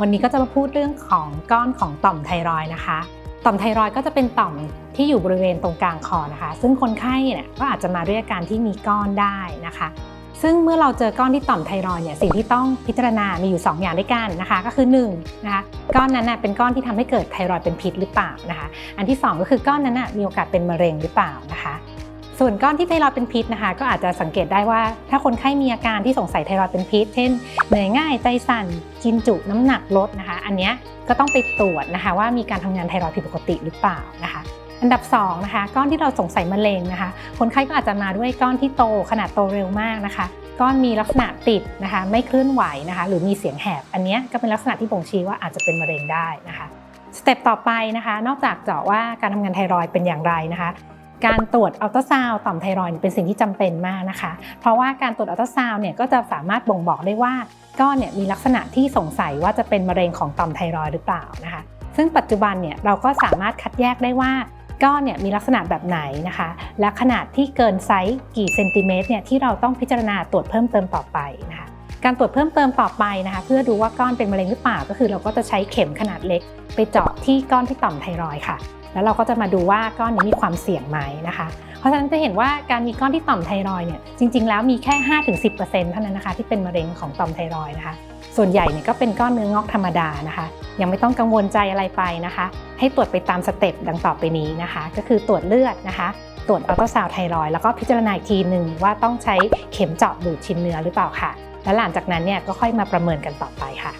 วันนี้ก็จะมาพูดเรื่องของก้อนของต่อมไทรอยนะคะ ต่อมไทรอยก็จะเป็นต่อมที่อยู่บริเวณตรงกลางคอนะคะ ซึ่งคนไข้เนี่ยก็อาจจะมาด้วยอาการที่มีก้อนได้นะคะ ซึ่งเมื่อเราเจอก้อนที่ต่อมไทรอยเนี่ยสิ่งที่ต้องพิจารณา มีอยู่ 2 อย่างด้วยกันนะคะ ก็คือ1นะคะก้อนนั้นน่ะเป็นก้อนที่ทำให้เกิดไทรอยเป็นพิษหรือเปล่านะคะ อันที่ 2 ก็คือก้อนนั้นน่ะมีโอกาสเป็นมะเร็งหรือเปล่านะคะ ส่วนก้อนที่ไทรอยด์เป็นพิษนะคะ ก็อาจจะสังเกตได้ว่า ถ้าคนไข้มีอาการที่สงสัยไทรอยด์เป็นพิษ เช่น เหนื่อยง่ายใจสั่น กินจุน้ำหนักลดนะคะ อันเนี้ยก็ต้องไปตรวจนะคะ ว่ามีการทำงานไทรอยด์ผิดปกติหรือเปล่านะคะอันดับ2นะคะก้อนที่เราสงสัยมะเร็งนะคะ คนไข้ก็อาจจะมาด้วยก้อนที่โตขนาดโตเร็วมากนะคะ ก้อนมีลักษณะติดนะคะ ไม่เคลื่อนไหวนะคะ หรือมีเสียงแหบ อันนี้ก็เป็นลักษณะที่บ่งชี้ว่าอาจจะเป็นมะเร็งได้นะคะสเต็ปต่อไปนะคะ นอกจากเจาะว่าการทำงานไทรอยด์เป็นอย่างไรนะคะ การตรวจอัลตราซาวด์ต่อมไทรอยด์เป็นสิ่งที่จำเป็นมากนะคะ เพราะว่าการตรวจอัลตราซาวด์เนี่ยก็จะสามารถบ่งบอกได้ว่าก้อนเนี่ยมีลักษณะที่สงสัยว่าจะเป็นมะเร็งของต่อมไทรอยด์หรือเปล่านะคะ ซึ่งปัจจุบันเนี่ยเราก็สามารถคัดแยกได้ว่าก้อนเนี่ยมีลักษณะแบบไหนนะคะ และขนาดที่เกินไซส์กี่เซนติเมตรเนี่ยที่เราต้องพิจารณาตรวจเพิ่มเติมต่อไปนะคะ การตรวจเพิ่มเติมต่อไปนะคะ เพื่อดูว่าก้อนเป็นมะเร็งหรือเปล่าก็คือเราก็จะใช้เข็มขนาดเล็ก ไปเจาะที่ก้อนที่ต่อมไทรอยด์ค่ะ แล้วเราก็จะมาดูว่าก้อนนี้มีความเสี่ยงไหมนะคะ เพราะฉะนั้นจะเห็นว่าการมีก้อนที่ต่อมไทรอยด์เนี่ยจริง ๆ แล้วมีแค่ 5-10%เท่านั้นนะคะที่เป็นมะเร็งของต่อมไทรอยด์นะคะ ส่วนใหญ่เนี่ยก็เป็นก้อนเนื้องอกธรรมดานะคะ ยังไม่ต้องกังวลใจอะไรไปนะคะ ให้ตรวจไปตามสเต็ปดังต่อไปนี้นะคะ ก็คือตรวจเลือดนะคะ ตรวจอัลตราซาวด์ไทรอยด์แล้วก็พิจารณาอีกทีหนึ่งว่าต้องใช้เข็มเจาะดูดชิ้นเนื้อหรือเปล่าค่ะ และหลังจากนั้นเนี่ยก็ค่อยมาประเมินกันต่อไปค่ะ